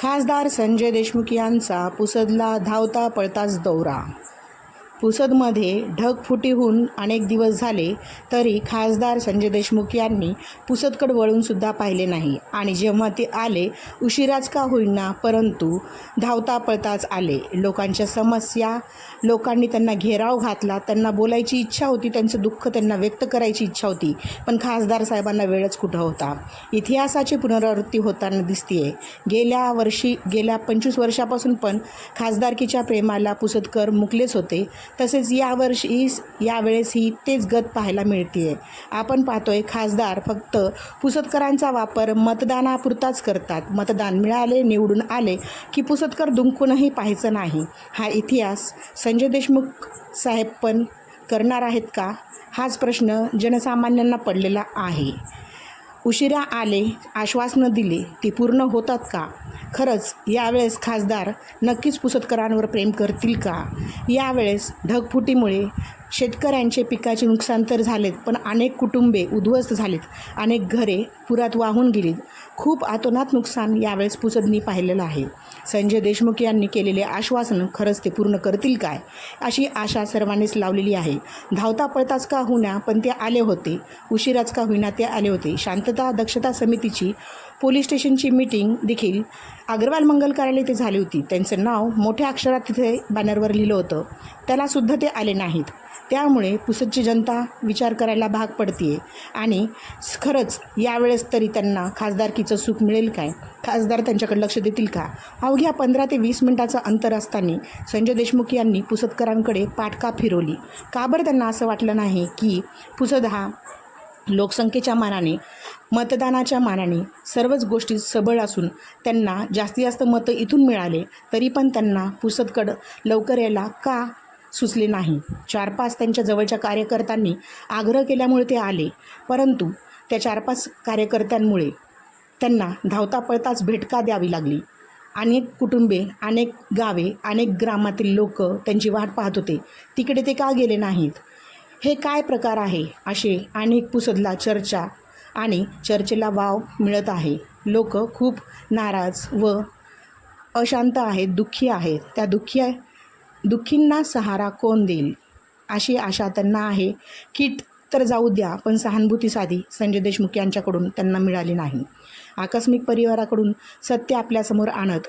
खासदार संजय देशमुख यांचा पुसदला धावता पळताच दौरा पुसदमध्ये ढगफुटी होऊन अनेक दिवस झाले तरी खासदार संजय देशमुख यांनी पुसदकड वळूनसुद्धा पाहिले नाही. आणि जेव्हा ते आले उशिराच का होईना परंतु धावता पळताच आले. लोकांच्या समस्या लोकांनी त्यांना घेराव घातला त्यांना बोलायची इच्छा होती त्यांचं दुःख त्यांना व्यक्त करायची इच्छा होती पण खासदार साहेबांना वेळच कुठं होता? इतिहासाची पुनरावृत्ती होताना दिसतीये. गेल्या वर्षी गेल्या पंचवीस वर्षापासून पण खासदारकीच्या प्रेमाला पुसदकर मुकलेच होते. तसेच यावर्षी यावेळेसही तेच गत पाहायला मिळते आपण पाहतोय खासदार फक्त पुसतकरांचा वापर मतदानापुरताच करतात. मतदान मिळाले निवडून आले की पुसतकर दुंकूनही पाहायचं नाही. हा इतिहास संजय देशमुख साहेब पण करणार आहेत का? हाच प्रश्न जनसामान्यांना पडलेला आहे. उशिरा आले आश्वासनं दिली ती पूर्ण होतात का? खरंच यावेळेस खासदार नक्कीच पुसतकरांवर प्रेम करतील का? यावेळेस ढगफुटीमुळे शेतकऱ्यांचे पिकाचे नुकसान तर झालेत पण अनेक कुटुंबे उद्ध्वस्त झालीत. अनेक घरे पुरात वाहून गेलीत. खूप आतोनात नुकसान यावेळेस पुसदनी पाहिलेलं आहे. संजय देशमुख यांनी केलेले आश्वासन खरंच ते पूर्ण करतील काय अशी आशा सर्वांनीच लावलेली आहे. धावता पळताच का होण्या पण ते आले होते. उशिराच का होईना ते आले होते. शांतता दक्षता समितीची पोलीस स्टेशनची मीटिंग देखील अग्रवाल मंगल कार्यालय ते झाली होती. त्यांचं नाव मोठ्या अक्षरात तिथे बॅनरवर लिहिलं होतं. त्यालासुद्धा ते आले नाहीत. त्यामुळे पुसदची जनता विचार करायला भाग पडतीये. आणि खरंच यावेळेस तरी त्यांना खासदारकीचं सुख मिळेल काय? खासदार त्यांच्याकडे लक्ष देतील का? अवघ्या पंधरा ते वीस मिनिटाचं अंतर असताना संजय देशमुख यांनी पुसदकरांकडे पाठका फिरवली. का बरं त्यांना असं वाटलं नाही की पुसद हा लोकसंख्येच्या मानाने मतदानाच्या मानाने सर्वच गोष्टी सबळ असून त्यांना जास्तीत जास्त मतं इथून मिळाले तरी पण त्यांना पुसदकडं लवकर यायला का सुचले नाही. चार पाच त्यांच्या जवळच्या कार्यकर्त्यांनी आग्रह केल्यामुळे ते आले. परंतु त्या चार पाच कार्यकर्त्यांमुळे त्यांना धावता पळताच भेटका द्यावी लागली. अनेक कुटुंबे अनेक गावे अनेक ग्रामातील लोक त्यांची वाट पाहत होते. तिकडे ते का गेले नाहीत? हे काय प्रकार आहे? असे अनेक पुसदला चर्चा आणि चर्चेला वाव मिळत आहे. लोक खूप नाराज व अशांत आहेत दुःखी आहेत. त्या दुःखी दुःखींना सहारा कोण देईल? अशी आशा त्यांना आहे. किट तर जाऊ द्या पण सहानुभूती साधी संजय देशमुख यांच्याकडून त्यांना मिळाली नाही. आकस्मिक परिवाराकडून सत्य आपल्यासमोर आणत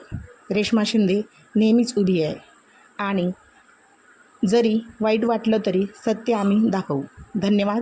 रेश्मा शिंदे नेहमीच उभी आहे. आणि जरी वाईट वाटलं तरी सत्य आम्ही दाखवू. धन्यवाद.